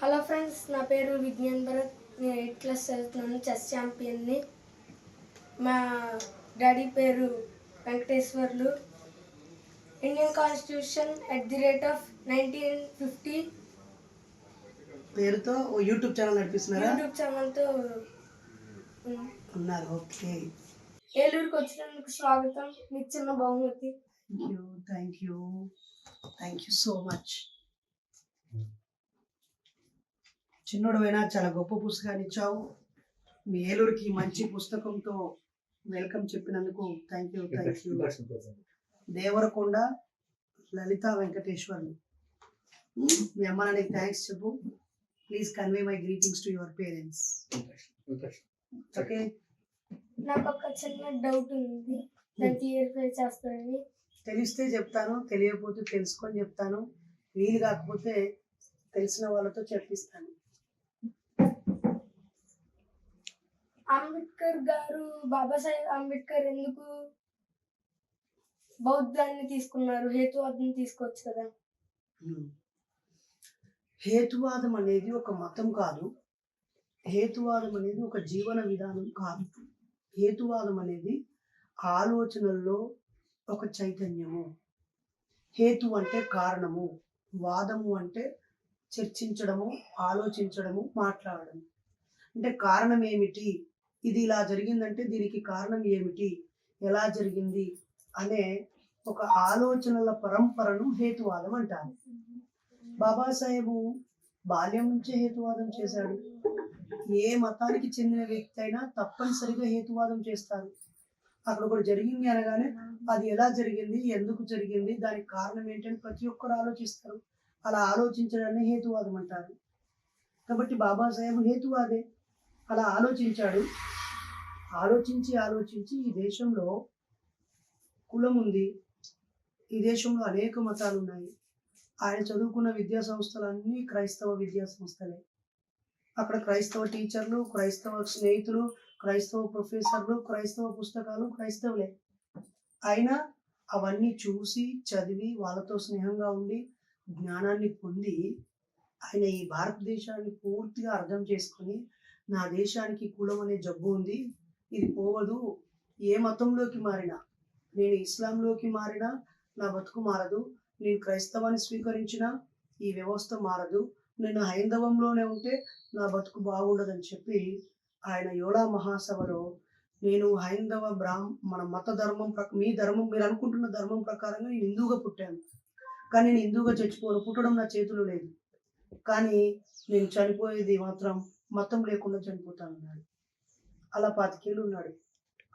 Hello friends నా పేరు విజ్ఞాన్ భరత్. నేను ఎయిత్ క్లాస్ చదువుతున్నాను చెస్ ఛాంపియన్ని. మా డాడీ పేరు Venkateswarlu. Indian constitution at the rate of nineteen fifty. పేరుతో ఓ యూట్యూబ్ ఛానల్ నడిపిస్తున్నారా? యూట్యూబ్ ఛానల్తో ఉన్నారు ఓకే. ఏలూరుకి వచ్చినందుకు స్వాగతం. మీకు చిన్న బహుమతి. Thank you thank you thank you so much చిన్నోడువైనా చాలా గొప్ప పుస్తకాన్ని ఇచ్చావు. మీ ఏలూరుకి మంచి పుస్తకంతో వెల్కమ్ చెప్పినందుకు thank you thank you Devarakonda Lalitha Venkateswarlu. మీ అమ్మ నాన్నకి థ్యాంక్స్ చెప్పు. Please convey my greetings to your parents okay నాకు ఒక చిన్న డౌట్ ఉంది. దాన్ని క్లియర్ఫై చేస్తానని. తెలిస్తే చెప్తాను తెలియకపోతే తెలుసుకొని చెప్తాను. వీలు కాకపోతే తెలిసిన వాళ్ళతో చెప్పిస్తాను. అంబేద్కర్ గారు బాబాసాహెబ్ అంబేద్కర్ ఎందుకు బౌద్ధాన్ని తీసుకున్నారు? హేతువాదాన్ని తీసుకోవచ్చు కదా. హేతువాదం అనేది ఒక మతం కాదు. హేతువాదం అనేది ఒక జీవన విధానం కాదు. హేతువాదం అనేది ఆలోచనల్లో ఒక చైతన్యము. హేతు అంటే కారణము. వాదము అంటే చర్చించడము ఆలోచించడము మాట్లాడడం అంటే కారణం ఏమిటి? ఇది ఇలా జరిగిందంటే దీనికి కారణం ఏమిటి? ఎలా జరిగింది? అనే ఒక ఆలోచనల పరంపరను హేతువాదం అంటారు. బాబాసాహెబు బాల్యం నుంచే హేతువాదం చేశాడు. ఏ మతానికి చెందిన వ్యక్తి అయినా తప్పనిసరిగా హేతువాదం చేస్తారు. అక్కడ ఒకటి జరిగింది అనగానే అది ఎలా జరిగింది? ఎందుకు జరిగింది? దానికి కారణం ఏంటని ప్రతి ఒక్కరు ఆలోచిస్తారు. అలా ఆలోచించడాన్ని హేతువాదం అంటారు. కాబట్టి బాబాసాహెబ్ హేతువాదే. అలా ఆలోచించాడు. ఆలోచించి ఆలోచించి ఈ దేశంలో కులం ఉంది. ఈ దేశంలో అనేక మతాలు ఉన్నాయి ఆయన చదువుకున్న విద్యా సంస్థలన్నీ క్రైస్తవ విద్యా సంస్థలే. అక్కడ క్రైస్తవ టీచర్లు క్రైస్తవ స్నేహితులు క్రైస్తవ ప్రొఫెసర్లు క్రైస్తవ పుస్తకాలు క్రైస్తవులే. అయినా అవన్నీ చూసి చదివి వాళ్ళతో స్నేహంగా ఉండి జ్ఞానాన్ని పొంది ఆయన ఈ భారతదేశాన్ని పూర్తిగా అర్థం చేసుకొని నా దేశానికి కులం అనే జబ్బు ఉంది. ఇది పోవదు. ఏ మతంలోకి మారినా నేను ఇస్లాంలోకి మారినా నా బతుకు మారదు. నేను క్రైస్తవాన్ని స్వీకరించిన ఈ వ్యవస్థ మారదు. నేను హైందవంలోనే ఉంటే నా బతుకు బాగుండదని చెప్పి ఆయన యోడా మహాసభలో నేను హైందవ బ్రాహ్మ మన మత ధర్మం ప్రక మీ ధర్మం మీరు అనుకుంటున్న ధర్మం ప్రకారంగా నేను హిందువుగా పుట్టాను. కానీ నేను హిందువుగా చచ్చిపోను. పుట్టడం నా చేతిలో లేదు. కానీ నేను చనిపోయేది మాత్రం మతం లేకుండా చనిపోతానన్నాడు అలా పాతికేళ్ళు ఉన్నాడు.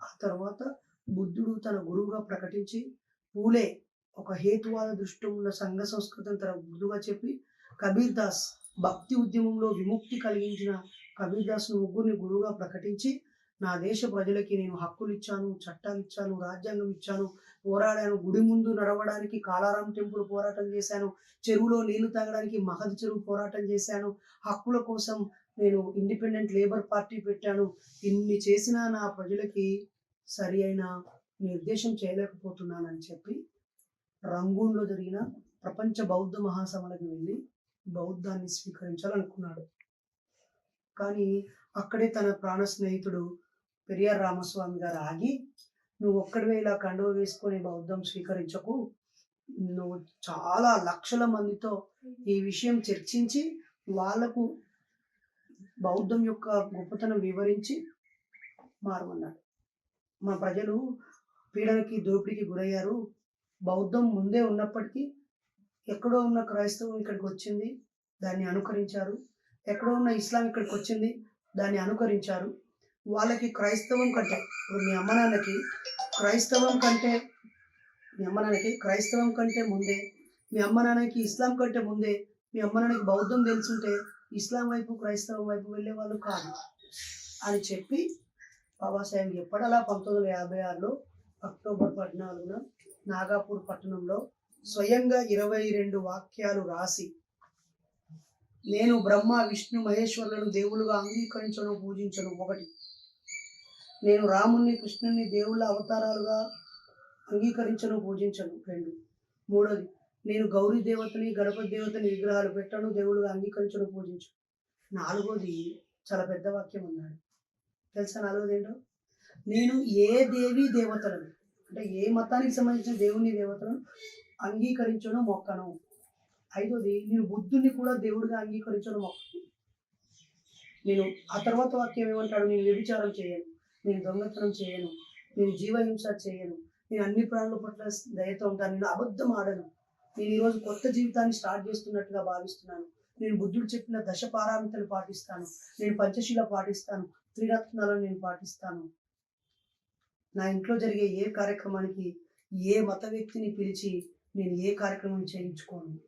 ఆ తర్వాత బుద్ధుడు తన గురువుగా ప్రకటించి పూలే ఒక హేతువాద దృష్టి ఉన్న సంఘ సంస్కృతిని తన గురువుగా చెప్పి కబీర్ దాస్ భక్తి ఉద్యమంలో విముక్తి కలిగించిన కబీర్ దాస్ ముగ్గురిని గురువుగా ప్రకటించి నా దేశ ప్రజలకి నేను హక్కులు ఇచ్చాను చట్టాలు ఇచ్చాను రాజ్యాంగం ఇచ్చాను పోరాడాను గుడి ముందు నడవడానికి కాలారాం టెంపుల్ పోరాటం చేశాను చెరువులో నీళ్ళు తాగడానికి మహద్ చెరువు పోరాటం చేశాను హక్కుల కోసం నేను ఇండిపెండెంట్ లేబర్ పార్టీ పెట్టాను. ఇన్ని చేసినా నా ప్రజలకి సరి అయిన నిర్దేశం చేయలేకపోతున్నానని చెప్పి రంగూన్లో జరిగిన ప్రపంచ బౌద్ధ మహాసభలకు వెళ్ళి బౌద్ధాన్ని స్వీకరించాలనుకున్నాడు. కానీ అక్కడే తన ప్రాణ స్నేహితుడు పెరియార్ రామస్వామి గారు ఆగి నువ్వు ఒక్కడివే ఇలా కండువ వేసుకొని బౌద్ధం స్వీకరించకు. నువ్వు చాలా లక్షల మందితో ఈ విషయం చర్చించి వాళ్ళకు బౌద్ధం యొక్క గొప్పతనం వివరించి మారమన్నాడు. మా ప్రజలు పీడనకి దోపిడీకి గురయ్యారు. బౌద్ధం ముందే ఉన్నప్పటికీ ఎక్కడో ఉన్న క్రైస్తవం ఇక్కడికి వచ్చింది దాన్ని అనుకరించారు. ఎక్కడో ఉన్న ఇస్లాం ఇక్కడికి వచ్చింది దాన్ని అనుకరించారు. వాళ్ళకి క్రైస్తవం కంటే ఇప్పుడు మీ అమ్మ నాన్నకి క్రైస్తవం కంటే మీ అమ్మ నాన్నకి క్రైస్తవం కంటే ముందే మీ అమ్మ నాన్నకి ఇస్లాం కంటే ముందే మీ అమ్మ నాన్నకి బౌద్ధం తెలుసుంటే ఇస్లాం వైపు క్రైస్తవం వైపు వెళ్ళే వాళ్ళు కాదు. అని చెప్పి బాబాసాహెబ్ ఎప్పటిలా పంతొమ్మిది వందల యాభై ఆరులో అక్టోబర్ పద్నాలుగున నాగాపూర్ పట్టణంలో స్వయంగా ఇరవై రెండు వాక్యాలు రాసి నేను బ్రహ్మ విష్ణు మహేశ్వరులను దేవులుగా అంగీకరించను పూజించను. ఒకటి నేను రాముణ్ణి కృష్ణుని దేవుళ్ళ అవతారాలుగా అంగీకరించను పూజించను. రెండు మూడోది నేను గౌరీ దేవతని గణపతి దేవతని విగ్రహాలు పెట్టను దేవుడుగా అంగీకరించడం పూజించు నాలుగోది చాలా పెద్ద వాక్యం అన్నాడు తెలుసా నాలుగోది ఏంటో నేను ఏ దేవి దేవతలను అంటే ఏ మతానికి సంబంధించిన దేవుని దేవతలను అంగీకరించడం మొక్కను? ఐదోది నేను బుద్ధుని కూడా దేవుడిగా అంగీకరించడం మొక్కను. నేను ఆ తర్వాత వాక్యం ఏమంటాడు? నేను వ్యభిచారం చేయను నేను దొంగతనం చేయను నేను జీవహింస చేయను నేను అన్ని ప్రాణుల పట్ల దయతో ఉంటాను నేను అబద్ధం ఆడను. నేను ఈరోజు కొత్త జీవితాన్ని స్టార్ట్ చేస్తున్నట్టుగా భావిస్తున్నాను. నేను బుద్ధుడు చెప్పిన దశ పారామితులు పాటిస్తాను. నేను పంచశీల పాటిస్తాను. త్రిరత్నాలను నేను పాటిస్తాను. నా ఇంట్లో జరిగే ఏ కార్యక్రమానికి ఏ మత వ్యక్తిని పిలిచి నేను ఏ కార్యక్రమం చేయించుకోను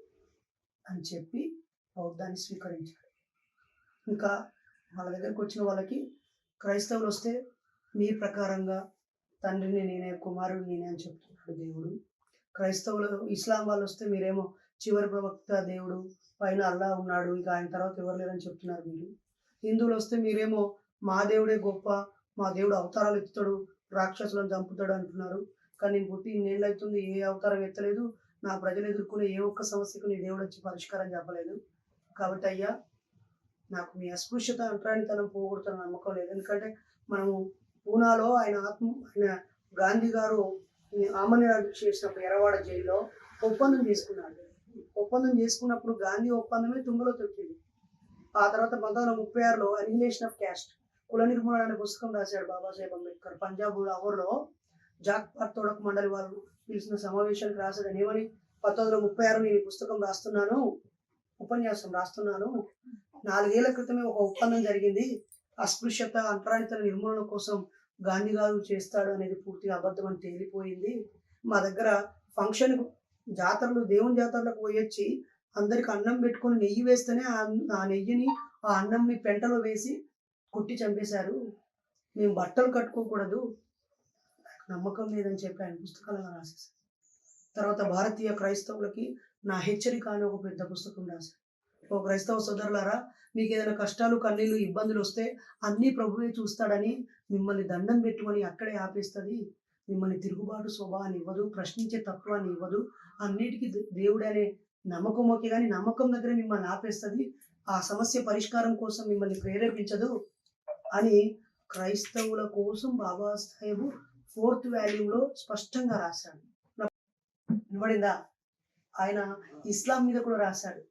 అని చెప్పి బౌద్ధాన్ని స్వీకరించాడు. ఇంకా వాళ్ళ దగ్గరకు వచ్చిన వాళ్ళకి క్రైస్తవులు వస్తే మీ ప్రకారంగా తండ్రిని నేనే కుమారుడు నేనే అని చెప్తున్నాడు దేవుడు. క్రైస్తవులు ఇస్లాం వాళ్ళు వస్తే మీరేమో చివరి ప్రవక్త దేవుడు పైన అల్లా ఉన్నాడు ఇక ఆయన తర్వాత ఎవరు లేరని చెప్తున్నారు మీరు హిందువులు వస్తే మీరేమో మా దేవుడే గొప్ప మా దేవుడు అవతారాలు ఎత్తుతాడు రాక్షసులను చంపుతాడు అంటున్నారు. కానీ నేను పుట్టి ఇన్నేళ్ళు అవుతుంది ఏ అవతారం ఎత్తలేదు నా ప్రజలు ఎదుర్కొనే ఏ ఒక్క సమస్యకు నీ దేవుడు వచ్చి పరిష్కారం చెప్పలేదు. కాబట్టి అయ్యా నాకు మీ అస్పృశ్యత అంటరానితనం పోగొడుతున్న నమ్మకం లేదు. ఎందుకంటే మనము పూనాలో ఆయన ఆత్మ ఆయన గాంధీ గారు ఆమరణ చేసినప్పుడు ఎర్రవాడ జైల్లో ఒప్పందం చేసుకున్నాడు. ఒప్పందం చేసుకున్నప్పుడు గాంధీ ఒప్పందమే తుంగలో తొక్కింది. ఆ తర్వాత పంతొమ్మిది వందల ముప్పై ఆరులో అనిహిలేషన్ ఆఫ్ క్యాస్ట్ కుల నిర్మూలన అనే పుస్తకం రాశాడు బాబాసాహెబ్ అంబేద్కర్. పంజాబ్ లాహోర్లో జాక్ తోడక మండలి వాళ్ళు పిలిచిన సమావేశానికి రాశాడు ఏమని? పంతొమ్మిది వందల ముప్పై ఆరు నేను పుస్తకం రాస్తున్నాను ఉపన్యాసం రాస్తున్నాను. నాలుగేళ్ళ క్రితమే ఒక ఒప్పందం జరిగింది. అస్పృశ్యత అంతరాయిత నిర్మూలన కోసం గాంధీ గారు చేస్తాడు అనేది పూర్తిగా అబద్ధం అని తేలిపోయింది. మా దగ్గర ఫంక్షన్ జాతరలు దేవుని జాతరలకు పోయొచ్చి అందరికి అన్నం పెట్టుకొని నెయ్యి వేస్తేనే ఆ నెయ్యిని ఆ అన్నంని పెంటలో వేసి కొట్టి చంపేశారు. మేము బట్టలు కట్టుకోకూడదు. నమ్మకం లేదని చెప్పి ఆయన పుస్తకాలను రాసేసారు తర్వాత భారతీయ క్రైస్తవులకి నా హెచ్చరిక అని ఒక పెద్ద పుస్తకం రాశారు. ఓ క్రైస్తవ సోదరులారా మీకు ఏదైనా కష్టాలు కన్నీళ్ళు ఇబ్బందులు వస్తే అన్నీ ప్రభువే చూస్తాడని మిమ్మల్ని దండం పెట్టుకొని అక్కడే ఆపేస్తుంది. మిమ్మల్ని తిరుగుబాటు స్వభావాన్ని ఇవ్వదు ప్రశ్నించే తత్వాన్ని ఇవ్వదు. అన్నిటికీ దేవుడనే నమ్మకం ఓకే కానీ నమ్మకం దగ్గర మిమ్మల్ని ఆపేస్తుంది. ఆ సమస్య పరిష్కారం కోసం మిమ్మల్ని ప్రేరేపించదు అని క్రైస్తవుల కోసం బాబాసాహెబ్ ఫోర్త్ వాల్యూలో స్పష్టంగా రాశాడు. వినబడిందా ఆయన ఇస్లాం మీద కూడా రాశాడు.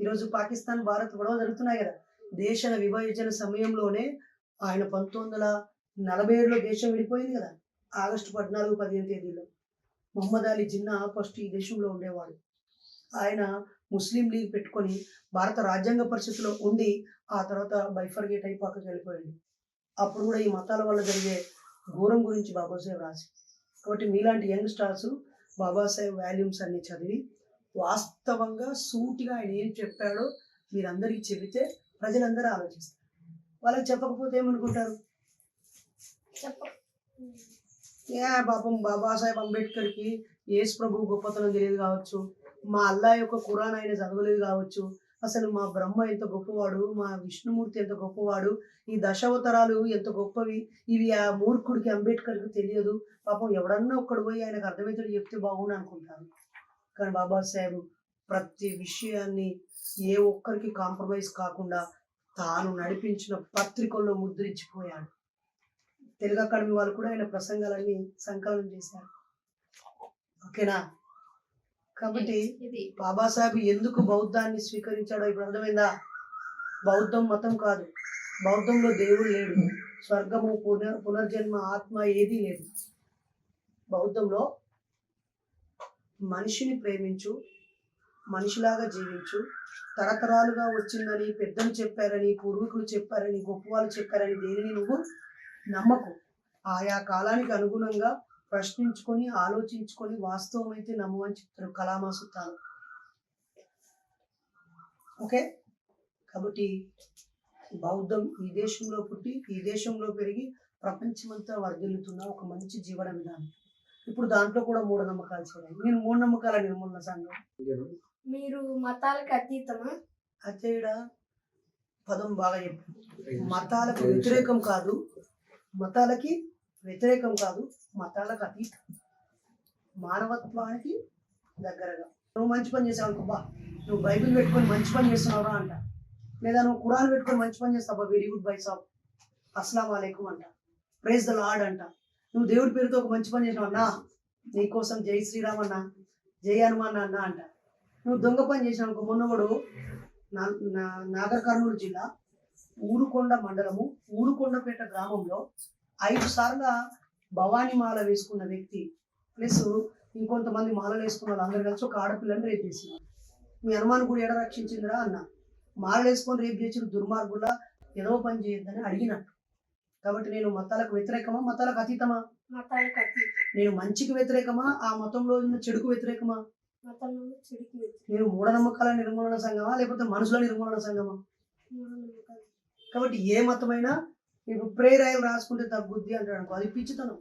ఈరోజు పాకిస్తాన్ భారత్ గొడవ జరుగుతున్నాయి కదా. దేశ విభజన సమయంలోనే ఆయన పంతొమ్మిది వందల నలభై ఏడులో దేశం విడిపోయింది కదా. ఆగస్టు పద్నాలుగు పదిహేను తేదీలో మొహమ్మద్ అలీ జిన్నా ఫస్ట్ ఈ దేశంలో ఉండేవాడు. ఆయన ముస్లిం లీగ్ పెట్టుకొని భారత రాజ్యాంగ పరిస్థితిలో ఉండి ఆ తర్వాత బైఫర్గేట్ అయి పక్కకి వెళ్ళిపోయాడు. అప్పుడు కూడా ఈ మతాల వల్ల జరిగే ఘోరం గురించి బాబాసాహెబ్ రాసి కాబట్టి మీలాంటి యంగ్ స్టార్స్ బాబాసాహెబ్ వాల్యూమ్స్ అన్ని చదివి వాస్తవంగా సూటిగా ఆయన ఏం చెప్పాడో మీరందరికీ చెబితే ప్రజలందరూ ఆలోచిస్తారు. వాళ్ళకి చెప్పకపోతే ఏమనుకుంటారు? చెప్ప ఏ పాపం బాబాసాహెబ్ అంబేద్కర్కి యేసు ప్రభు గొప్పతనం తెలియదు కావచ్చు మా అల్లా యొక్క ఖురాన్ ఆయన చదవలేదు కావచ్చు అసలు మా బ్రహ్మ ఎంత గొప్పవాడు మా విష్ణుమూర్తి ఎంత గొప్పవాడు ఈ దశావతారాలు ఎంత గొప్పవి ఇవి ఆ మూర్ఖుడికి అంబేద్కర్కి తెలియదు పాపం ఎవడన్నా ఒక్కడు పోయి ఆయనకు అర్థమవుతాడు చెప్తే బాగుండు అనుకుంటాను కానీ బాబాసాహెబ్ ప్రతి విషయాన్ని ఏ ఒక్కరికి కాంప్రమైజ్ కాకుండా తాను నడిపించిన పత్రికల్లో ముద్రించిపోయాడు. తెలుగు అకాడమీ వాళ్ళు కూడా ఆయన ప్రసంగాలన్నీ సంకలనం చేశారు. ఓకేనా? కాబట్టి బాబాసాహెబ్ ఎందుకు బౌద్ధాన్ని స్వీకరించాడో ఇప్పుడు అర్థమైందా? బౌద్ధం మతం కాదు. బౌద్ధంలో దేవుడు లేడు. స్వర్గము పునర్ పునర్జన్మ ఆత్మ ఏదీ లేదు. బౌద్ధంలో మనిషిని ప్రేమించు మనిషిలాగా జీవించు. తరతరాలుగా వచ్చిందని పెద్దలు చెప్పారని పూర్వీకులు చెప్పారని గొప్పవాళ్ళు చెప్పారని దేనిని నువ్వు నమ్మకు. ఆయా కాలానికి అనుగుణంగా ప్రశ్నించుకొని ఆలోచించుకొని వాస్తవం అయితే నమ్మమని చెప్తారు కళామాసుతాను ఓకే? కాబట్టి బౌద్ధం ఈ దేశంలో పుట్టి ఈ దేశంలో పెరిగి ప్రపంచమంతా వర్ధిల్లుతున్న ఒక మంచి జీవన విధానం. ఇప్పుడు దాంట్లో కూడా మూఢనమ్మకాలు చేయాలి. నేను మూఢనమ్మకాల నిర్మూలన సంఘం? మీరు మతాలకు అతీతమా? అతేడ పదం బాగా చెప్పారు మతాలకు వ్యతిరేకం కాదు. మతాలకి వ్యతిరేకం కాదు. మతాలకు అతీతం. మానవత్వానికి దగ్గరగా. నువ్వు మంచి పని చేసావు అనుకో బా నువ్వు బైబిల్ పెట్టుకొని మంచి పని చేస్తున్నావురా అంట. లేదా నువ్వు ఖురాన్ పెట్టుకొని మంచి పని చేస్తావు వెరీ గుడ్ బై సాబ్ అస్సలం వాలేకుం అంట. ప్రైజ్ ద లార్డ్ అంట. నువ్వు దేవుడి పేరుతో ఒక మంచి పని చేసినావు అన్నా. నీకోసం జై శ్రీరామ్ అన్న జై హనుమాన్ అన్న అంట. నువ్వు దొంగ పని చేసినావు అనుకో మొన్నవాడు నా నాగర్ కర్నూలు జిల్లా ఊరుకొండ మండలము ఊరుకొండపేట గ్రామంలో ఐదు సార్లు భవానీ మాల వేసుకున్న వ్యక్తి ప్లస్ ఇంకొంతమంది మాలలు వేసుకున్న వాళ్ళు అందరు కలిసి ఒక ఆడపిల్లని రేపు చేసినారు. మీ అనుమానం కూడా ఎడ రక్షించిందిరా అన్న. మాలలు వేసుకొని రేపు చేసిన దుర్మార్గుల ఏదో పని చేయొద్దని అడిగినట్టు. కాబట్టి నేను మతాలకు వ్యతిరేకమా? మతాలకు అతీతమా? నేను మంచికి వ్యతిరేకమా? ఆ మతంలో ఉన్న చెడుకు వ్యతిరేకమా. నేను మూఢనమ్మకాల నిర్మూలన సంఘమా? లేకపోతే మనుషుల నిర్మూలన సంఘమా. కాబట్టి ఏ మతమైనా ఇప్పుడు ప్రేరాయలు రాసుకుంటే తగ్గుద్ది అంటాడు అనుకో. అది పిచ్చితనం.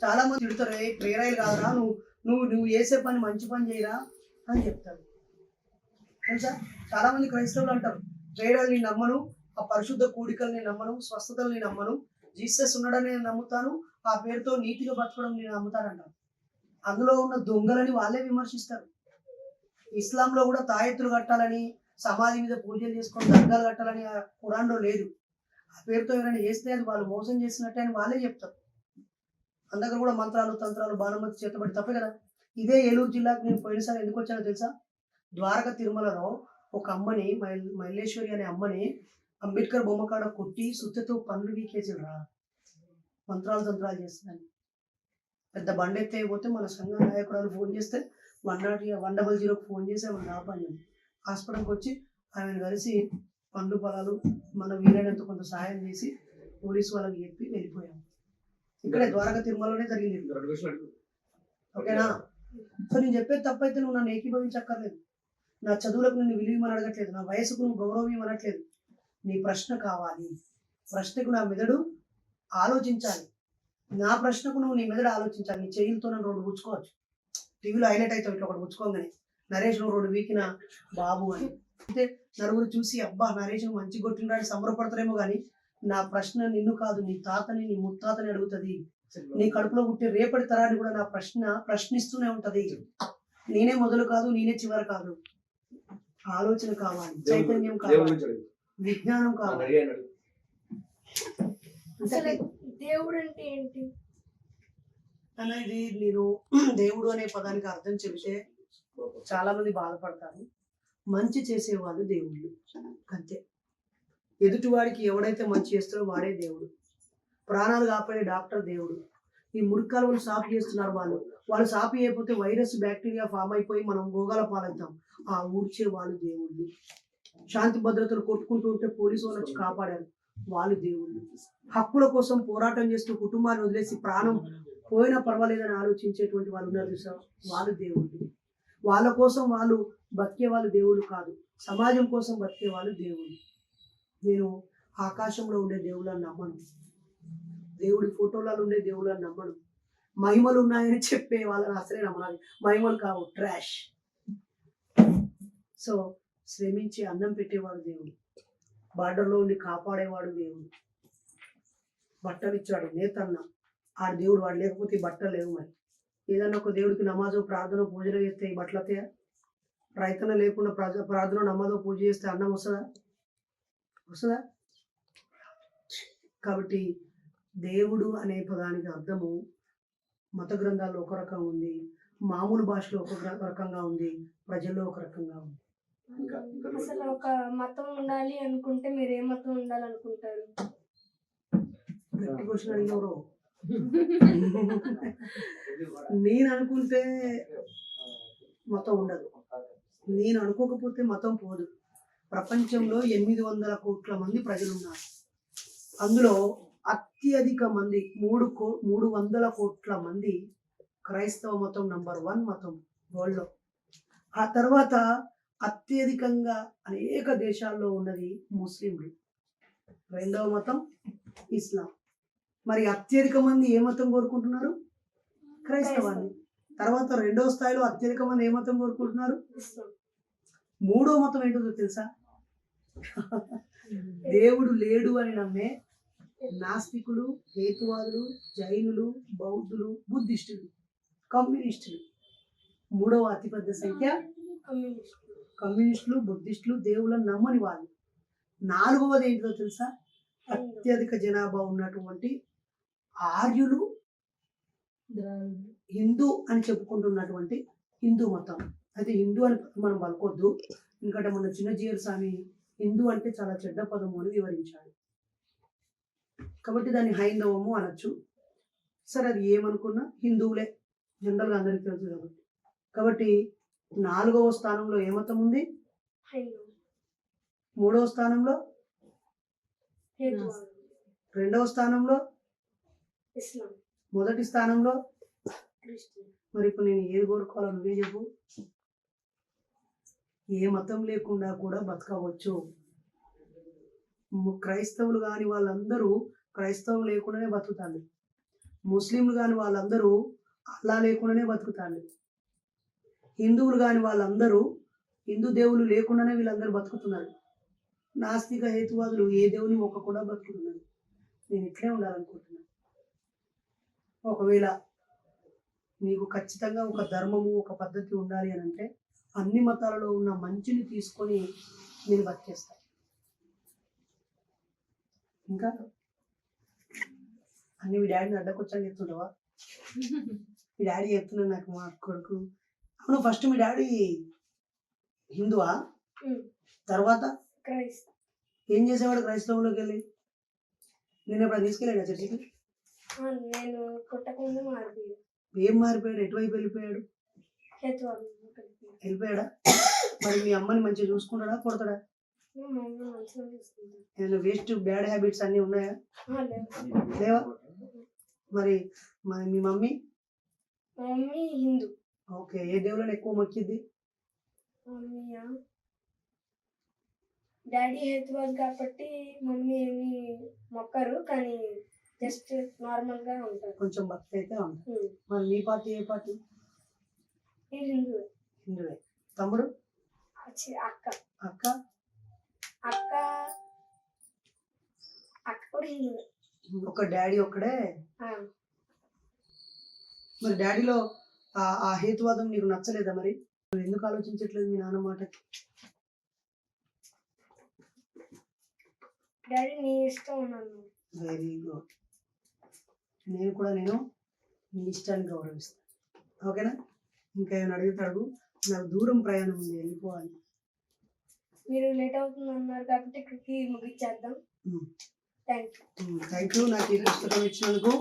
చాలా మంది తిడతారు ఏ ప్రేరాయలు కాదురా నువ్వు నువ్వు నువ్వు చేసే పని మంచి పని చేయరా? అని చెప్తాడు తెలుసా? చాలా మంది క్రైస్తవులు అంటారు ప్రేరాయలు నేను నమ్మను ఆ పరిశుద్ధ కూడికల్ని నమ్మను స్వస్థతల్ని నమ్మను జీసస్ ఉన్నాడని నేను నమ్ముతాను ఆ పేరుతో నీతిగా బతకడం నేను నమ్ముతానంట అందులో ఉన్న దొంగలని వాళ్ళే విమర్శిస్తారు. ఇస్లాంలో కూడా తాయెత్తులు కట్టాలని సమాధి మీద పూజలు చేసుకొని దర్గాలు కట్టాలని ఆ కురాన్లో లేదు. ఆ పేరుతో ఎవరైనా చేస్తే అది వాళ్ళు మోసం చేసినట్టే అని వాళ్ళే చెప్తారు. అందరు కూడా మంత్రాలు తంత్రాలు బాణమతి చేతబడి తప్పే కదా. ఇదే ఏలూరు జిల్లాకు నేను పోయినసారి ఎందుకు వచ్చానో తెలుసా? ద్వారక తిరుమలలో ఒక అమ్మని మైల్ మైలేశ్వరి అనే అమ్మని అంబేద్కర్ బొమ్మ కాడ కొట్టి సుత్తతో పనులు వీకేసాడు రా మంత్రాలు తంత్రాలు చేస్తుందని పెద్ద బండి ఎత్తే పోతే మన సంఘ నాయకురాలు ఫోన్ చేస్తే వన్ నాట్ వన్ డబల్ జీరోకి ఫోన్ చేసి ఆమె రాపని హాస్పిటల్కి వచ్చి ఆమెను కలిసి పండ్లు పొలాలు మన వీలైనంత కొంత సహాయం చేసి పోలీసు వాళ్ళకి చెప్పి వెళ్ళిపోయాం. ఇక్కడే ద్వారకా తిరుమలలోనే జరిగింది ఓకేనా? సో నేను చెప్పేది తప్పైతే నువ్వు నన్ను ఏకీభవించక్కర్లేదు. నా చదువులకు నిన్ను విలువమని అడగట్లేదు. నా వయసుకు నువ్వు గౌరవం అనట్లేదు నీ ప్రశ్న కావాలి. ప్రశ్నకు నా మెదడు ఆలోచించాలి. నా ప్రశ్నకు నువ్వు నీ మెదడు ఆలోచించాలి. నీ చేతులతో నన్ను రెండు పుచ్చుకోవచ్చు టీవీలో హైలైట్ అవుతావు ఇట్లా ఒకటి పుచ్చుకోగానే నరేష్ నువ్వు రెండు వీకిన బాబు అని. అంటే నలుగురు చూసి అబ్బా నరేష్ నువ్వు మంచి కొట్టినాడు సంబరపడతారేమో కానీ నా ప్రశ్న నిన్ను కాదు నీ తాతని నీ ముత్తాతని అడుగుతుంది. నీ కడుపులో పుట్టే రేపటి తరాన్ని కూడా నా ప్రశ్న ప్రశ్నిస్తూనే ఉంటది. నేనే మొదలు కాదు నేనే చివరి కాదు. ఆలోచన కావాలి. చైతన్యం కావాలి. విజ్ఞానం కావాలి. దేవుడు అంటే ఏంటి? అనేది నేను దేవుడు అనే పదానికి అర్థం చెబితే చాలా మంది బాధపడతారు. మంచి చేసేవాళ్ళు దేవుళ్ళు. అంతే. ఎదుటివాడికి ఎవడైతే మంచి చేస్తారో వాడే దేవుడు. ప్రాణాలు కాపాడే డాక్టర్ దేవుడు. ఈ మురికాలను సాఫ్ చేస్తున్నారు వాళ్ళు. వాళ్ళు సాఫ్ చేయకపోతే వైరస్ బ్యాక్టీరియా ఫామ్ అయిపోయి మనం భోగాల పాలవుతాం. ఆ ఊడ్చే వాళ్ళు దేవుళ్ళు. శాంతి భద్రతలు కొట్టుకుంటూ ఉంటే పోలీసు వాళ్ళు వచ్చి కాపాడారు. వాళ్ళు దేవుళ్ళు. హక్కుల కోసం పోరాటం చేస్తూ కుటుంబాన్ని వదిలేసి ప్రాణం పోయినా పర్వాలేదని ఆలోచించేటువంటి వాళ్ళు ఉన్నారు చూసా వాళ్ళు దేవుళ్ళు. వాళ్ళ కోసం వాళ్ళు బతికే వాళ్ళు దేవుళ్ళు కాదు. సమాజం కోసం బతికే వాళ్ళు దేవుళ్ళు. నేను ఆకాశంలో ఉండే దేవుళ్ళని నమ్మను. దేవుడి ఫోటోలలో ఉండే దేవుళ్ళని నమ్మను. మహిమలు ఉన్నాయని చెప్పే వాళ్ళని అసలే నమ్మాలి మహిమలు కావు. ట్రాష్. సో శ్రమించి అన్నం పెట్టేవాడు దేవుడు. బార్డర్లో ఉండి కాపాడేవాడు దేవుడు. బట్టలు ఇచ్చాడు నేతన్న. ఆ దేవుడు వాడు లేకపోతే బట్టలు లేవు మరి. ఏదన్నా ఒక దేవుడికి నమాజు ప్రార్థన పూజలు చేస్తే ఈ బట్టలు ప్రయత్నం లేకుండా ప్రార్థ- ప్రార్థన నమాజో పూజ చేస్తే అన్నం వస్తుందా? వస్తుందా? కాబట్టి దేవుడు అనే పదానికి అర్థము మత గ్రంథాల్లో ఒక రకం ఉంది. మామూలు భాషలో ఒక రకంగా ఉంది. ప్రజల్లో ఒక రకంగా ఉంది. అసలు ఒక మతం ఉండాలి అనుకుంటే మీరు ఏ మతం ఉండాలనుకుంటారు? గట్టి క్వశ్చన్ అడిగినవరు నేను అనుకుంటే మతం ఉండదు. నేను అనుకోకపోతే మతం పోదు. ప్రపంచంలో ఎనిమిది వందల కోట్ల మంది ప్రజలు ఉన్నారు అందులో అత్యధిక మంది మూడు కో మూడు వందల కోట్ల మంది క్రైస్తవ మతం నంబర్ వన్ మతం వరల్డ్లో. ఆ తర్వాత అత్యధికంగా అనేక దేశాల్లో ఉన్నది ముస్లింలు. రెండవ మతం ఇస్లాం. మరి అత్యధిక మంది ఏ మతం కోరుకుంటున్నారు? క్రైస్తవాన్ని. తర్వాత రెండవ స్థాయిలో అత్యధిక మంది ఏ మతం కోరుకుంటున్నారు? మూడో మతం ఏంటో తెలుసా? దేవుడు లేడు అని నమ్మే నాస్తికులు హేతువాదులు జైనులు బౌద్ధులు బుద్ధిస్టులు కమ్యూనిస్టులు. మూడవ అతిపెద్ద సంఖ్య కమ్యూనిస్ట్ కమ్యూనిస్టులు బుద్ధిస్టులు దేవుళ్ళని నమ్మని వాళ్ళు. నాలుగవది ఏంటిదో తెలుసా? అత్యధిక జనాభా ఉన్నటువంటి ఆర్యులు హిందూ అని చెప్పుకుంటున్నటువంటి హిందూ మతం. అయితే హిందూ అని మనం పలుకోవద్దు ఎందుకంటే మన చిన్నజీయర్ స్వామి హిందూ అంటే చాలా చెడ్డ పదము అని వివరించాడు. కాబట్టి దాన్ని హైందవము అనొచ్చు. సరే అది ఏమనుకున్నా? హిందువులే. జనరల్గా అందరికీ తెలుసు కాబట్టి. కాబట్టి నాలుగవ స్థానంలో ఏ మతం ఉంది మూడవ స్థానంలో? రెండవ స్థానంలో? మొదటి స్థానంలో? మరి ఇప్పుడు నేను ఏది కోరుకోవాలో నువ్వే చెప్పు. ఏ మతం లేకుండా కూడా బతకవచ్చు. క్రైస్తవులు కాని వాళ్ళందరూ క్రైస్తవం లేకుండానే బతుకుతారు ముస్లింలు కాని వాళ్ళందరూ అల్లా లేకుండానే బతుకుతారు హిందువులు కాని వాళ్ళందరూ హిందూ దేవుళ్ళు లేకుండానే వీళ్ళందరూ బతుకుతున్నారు. నాస్తిక హేతువాదులు ఏ దేవుని మొక్కకుండా బతుకుతున్నారు. నేను ఇట్లే ఉండాలనుకుంటున్నాను. ఒకవేళ నీకు ఖచ్చితంగా ఒక ధర్మము ఒక పద్ధతి ఉండాలి అని అంటే అన్ని మతాలలో ఉన్న మంచిని తీసుకొని నేను బతికేస్తా. ఇంకా? అన్ని మీ డాడీని అడ్డకొచ్చాను చెప్తుండవా? మీ డాడీ చెప్తున్నాడు నాకు మా కొడుకు అవును ఫస్ట్ మీ డాడీ హిందువా. తర్వాత? ఏం చేసేవాడు క్రైస్తవంలోకి వెళ్ళి నేను ఎప్పుడు తీసుకెళ్ళాడు చర్చికి? నేను ఏం మారిపోయాడు? ఎటువైపు వెళ్ళిపోయాడు? వెళ్ళిపోయాడా? మరి మీ అమ్మని మంచిగా చూసుకుంటాడా కొడతాడా? ఏమైనా వేస్ట్ బ్యాడ్ హ్యాబిట్స్ అన్నీ ఉన్నాయా? లేవు. మరి మరి మీ మమ్మీ? మా మమ్మీ హిందూ. ఓకే ఏ దేవుళ్ళని ఎక్కువ మొక్కిద్ది డాడీ హేతువాద్ కాబట్టి మమ్మీ ఏమి మొక్కరు కానీ జస్ట్ నార్మల్గా ఉంటారు. కొంచెం భక్తి అయితే ఉంటుంది. ఉమ్. మరి మీ పార్టీ ఏ పార్టీ? నేను హిందూ హిందువే. తమ్ముడు? అక్క. అక్క? అక్క అక్క కూడా హిందూ ఒక డాడీ ఒక్కడే? మరి డాడీలో ఆ హేతువాదం నీకు నచ్చలేదా మరి? నువ్వు ఎందుకు ఆలోచించట్లేదు మీ నాన్న మాటకి? డాడీ నీ ఇష్టం ఉన్నాను వెరీ గుడ్. నేను కూడా నేను నీ ఇష్టాన్ని గౌరవిస్తాను. ఓకేనా? ఇంకా ఏమైనా అడిగితే అడుగు నాకు దూరం ప్రయాణం ఉంది వెళ్ళిపోవాలి మీరు లేట్ అవుతుంది అన్నారు కాబట్టి ఇక్కడికి ముగించేద్దాం. థ్యాంక్ యూ థ్యాంక్ యూ నాకు ఈ పుస్తకం ఇచ్చినందుకు